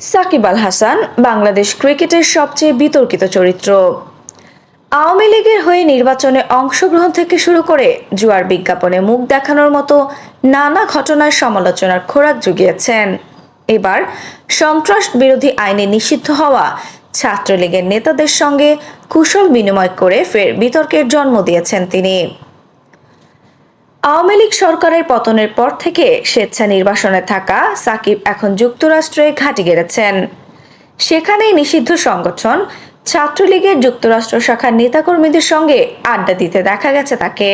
সাকিব আল হাসান, বাংলাদেশ ক্রিকেটের সবচেয়ে বিতর্কিত চরিত্র। আওয়ামী লীগের হয়ে নির্বাচনে অংশগ্রহণ থেকে শুরু করে জুয়ার বিজ্ঞাপনে মুখ দেখানোর মতো নানা ঘটনার সমালোচনার খোরাক জুগিয়েছেন। এবার সন্ত্রাস বিরোধী আইনে নিষিদ্ধ হওয়া ছাত্রলীগের নেতাদের সঙ্গে কুশল বিনিময় করে ফের বিতর্কের জন্ম দিয়েছেন তিনি। আওয়ামী লীগ সরকারের পতনের পর থেকে স্বেচ্ছা নির্বাসনে থাকা সাকিব এখন যুক্তরাষ্ট্রে ঘাঁটি গেড়েছেন। সেখানেই নিষিদ্ধ সংগঠন ছাত্রলীগের যুক্তরাষ্ট্র শাখার নেতাকর্মীদের সঙ্গে আড্ডা দিতে দেখা গেছে তাকে।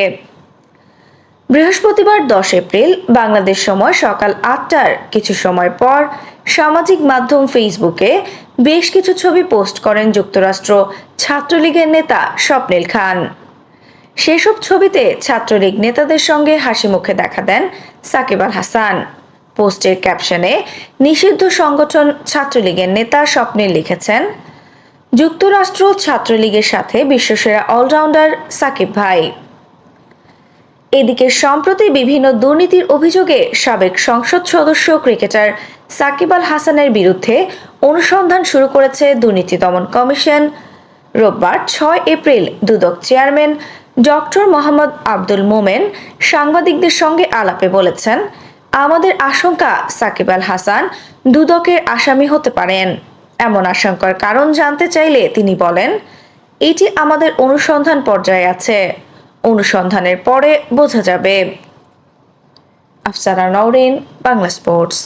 বৃহস্পতিবার দশ এপ্রিল বাংলাদেশ সময় সকাল আটটার কিছু সময় পর সামাজিক মাধ্যম ফেসবুকে বেশ কিছু ছবি পোস্ট করেন যুক্তরাষ্ট্র ছাত্রলীগের নেতা স্বপ্নিল খান। সেসব ছবিতে ছাত্রলীগ নেতাদের সঙ্গে হাসি মুখে দেখা দেন সাকিব আল হাসান। পোস্টের ক্যাপশনে, নিষিদ্ধ সংগঠন ছাত্রলীগের নেতা স্বপ্নে লিখেছেন, যুক্তরাষ্ট্র ছাত্রলীগের সাথে বিশ্বসেরা অলরাউন্ডার সাকিব ভাই। এদিকে সম্প্রতি বিভিন্ন দুর্নীতির অভিযোগে সাবেক সংসদ সদস্য ক্রিকেটার সাকিব আল হাসানের বিরুদ্ধে অনুসন্ধান শুরু করেছে দুর্নীতি দমন কমিশন। রোববার ছয় April Dudok chairman doctor Mohammad Abdul Momen সাংবাদিকদের সঙ্গে আলাপে বলেছেন, আমাদের আশঙ্কা সাকিব আল হাসান দুদকের আসামি হতে পারেন। এমন আশঙ্কার কারণ জানতে চাইলে তিনি বলেন, এটি আমাদের অনুসন্ধান পর্যায়ে আছে। অনুসন্ধানের পরে বোঝা যাবে। আফসানা নওরিন, বাংলা স্পোর্টস।